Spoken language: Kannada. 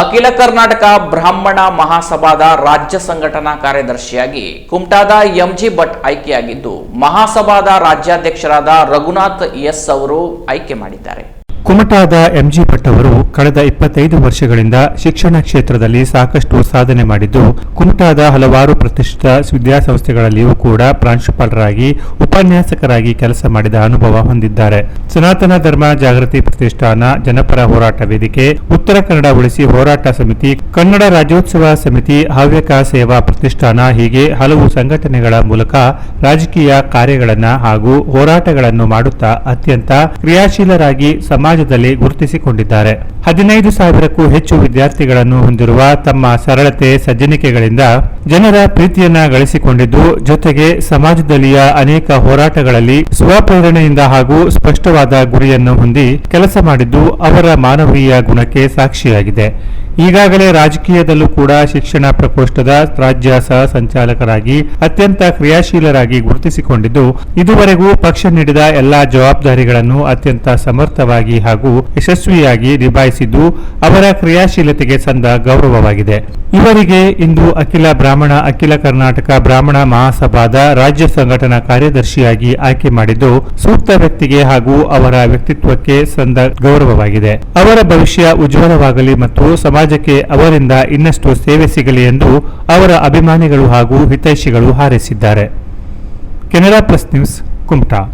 ಅಖಿಲ ಕರ್ನಾಟಕ ಬ್ರಾಹ್ಮಣ ಮಹಾಸಭಾದ ರಾಜ್ಯ ಸಂಘಟನಾ ಕಾರ್ಯದರ್ಶಿಯಾಗಿ ಕುಮಟಾದ ಎಂಜಿ ಭಟ್ ಆಯ್ಕೆಯಾಗಿದ್ದು, ಮಹಾಸಭಾದ ರಾಜ್ಯಾಧ್ಯಕ್ಷರಾದ ರಘುನಾಥ್ ಎಸ್ ಅವರು ಆಯ್ಕೆ ಮಾಡಿದ್ದಾರೆ. ಕುಮಟಾದ ಎಂಜಿ ಭಟ್ ಅವರು ಕಳೆದ ಇಪ್ಪತ್ತೈದು ವರ್ಷಗಳಿಂದ ಶಿಕ್ಷಣ ಕ್ಷೇತ್ರದಲ್ಲಿ ಸಾಕಷ್ಟು ಸಾಧನೆ ಮಾಡಿದ್ದು, ಕುಮಟಾದ ಹಲವಾರು ಪ್ರತಿಷ್ಠಿತ ವಿದ್ಯಾಸಂಸ್ಥೆಗಳಲ್ಲಿಯೂ ಕೂಡ ಪ್ರಾಂಶುಪಾಲರಾಗಿ, ಉಪನ್ಯಾಸಕರಾಗಿ ಕೆಲಸ ಮಾಡಿದ ಅನುಭವ ಹೊಂದಿದ್ದಾರೆ. ಸನಾತನ ಧರ್ಮ ಜಾಗೃತಿ ಪ್ರತಿಷ್ಠಾನ, ಜನಪರ ಹೋರಾಟ ವೇದಿಕೆ, ಉತ್ತರ ಕನ್ನಡ ಉಳಿಸಿ ಹೋರಾಟ ಸಮಿತಿ, ಕನ್ನಡ ರಾಜ್ಯೋತ್ಸವ ಸಮಿತಿ, ಹವ್ಯಕ ಸೇವಾ ಪ್ರತಿಷ್ಠಾನ ಹೀಗೆ ಹಲವು ಸಂಘಟನೆಗಳ ಮೂಲಕ ರಾಜಕೀಯ ಕಾರ್ಯಗಳನ್ನು ಹಾಗೂ ಹೋರಾಟಗಳನ್ನು ಮಾಡುತ್ತಾ ಅತ್ಯಂತ ಕ್ರಿಯಾಶೀಲರಾಗಿ ಸಮಾಜದಲ್ಲಿ ಗುರುತಿಸಿಕೊಂಡಿದ್ದಾರೆ. ಹದಿನೈದು ಸಾವಿರಕ್ಕೂ ಹೆಚ್ಚು ವಿದ್ಯಾರ್ಥಿಗಳನ್ನು ಹೊಂದಿರುವ ತಮ್ಮ ಸರಳತೆ ಸಜ್ಜನಿಕೆಗಳಿಂದ ಜನರ ಪ್ರೀತಿಯನ್ನ ಗಳಿಸಿಕೊಂಡಿದ್ದು, ಜೊತೆಗೆ ಸಮಾಜದಲ್ಲಿಯ ಅನೇಕ ಹೋರಾಟಗಳಲ್ಲಿ ಸ್ವಪ್ರೇರಣೆಯಿಂದ ಹಾಗೂ ಸ್ಪಷ್ಟವಾದ ಗುರಿಯನ್ನು ಹೊಂದಿ ಕೆಲಸ ಮಾಡಿದ್ದು ಅವರ ಮಾನವೀಯ ಗುಣಕ್ಕೆ ಸಾಕ್ಷಿಯಾಗಿದೆ. ಈಗಾಗಲೇ ರಾಜಕೀಯದಲ್ಲೂ ಕೂಡ ಶಿಕ್ಷಣ ಪ್ರಕೋಷ್ಠದ ರಾಜ್ಯ ಸಹ ಸಂಚಾಲಕರಾಗಿ, ಅತ್ಯಂತ ಕ್ರಿಯಾಶೀಲರಾಗಿ ಗುರುತಿಸಿಕೊಂಡಿದ್ದು, ಇದುವರೆಗೂ ಪಕ್ಷ ನೀಡಿದ ಎಲ್ಲಾ ಜವಾಬ್ದಾರಿಗಳನ್ನು ಅತ್ಯಂತ ಸಮರ್ಥವಾಗಿ ಹಾಗೂ ಯಶಸ್ವಿಯಾಗಿ ನಿಭಾಯಿಸಿದ್ದು, ಅವರ ಕ್ರಿಯಾಶೀಲತೆಗೆ ಸಂದ ಗೌರವವಾಗಿದೆ. ಇವರಿಗೆ ಇಂದು ಅಖಿಲ ಬ್ರಾಹ್ಮಣ, ಅಖಿಲ ಕರ್ನಾಟಕ ಬ್ರಾಹ್ಮಣ ಮಹಾಸಭಾದ ರಾಜ್ಯ ಸಂಘಟನಾ ಕಾರ್ಯದರ್ಶಿಯಾಗಿ ಆಯ್ಕೆ ಮಾಡಿದ್ದು, ಸೂಕ್ತ ವ್ಯಕ್ತಿಗೆ ಹಾಗೂ ಅವರ ವ್ಯಕ್ತಿತ್ವಕ್ಕೆ ಸಂದ ಗೌರವವಾಗಿದೆ. ಅವರ ಭವಿಷ್ಯ ಉಜ್ವಲವಾಗಲಿ ಮತ್ತು ಸಮಾಜಕ್ಕೆ ಅವರಿಂದ ಇನ್ನಷ್ಟು ಸೇವೆ ಸಿಗಲಿ ಎಂದು ಅವರ ಅಭಿಮಾನಿಗಳು ಹಾಗೂ ಹಿತೈಷಿಗಳು ಹಾರೈಸಿದ್ದಾರೆ. Canara plus news, Kumta.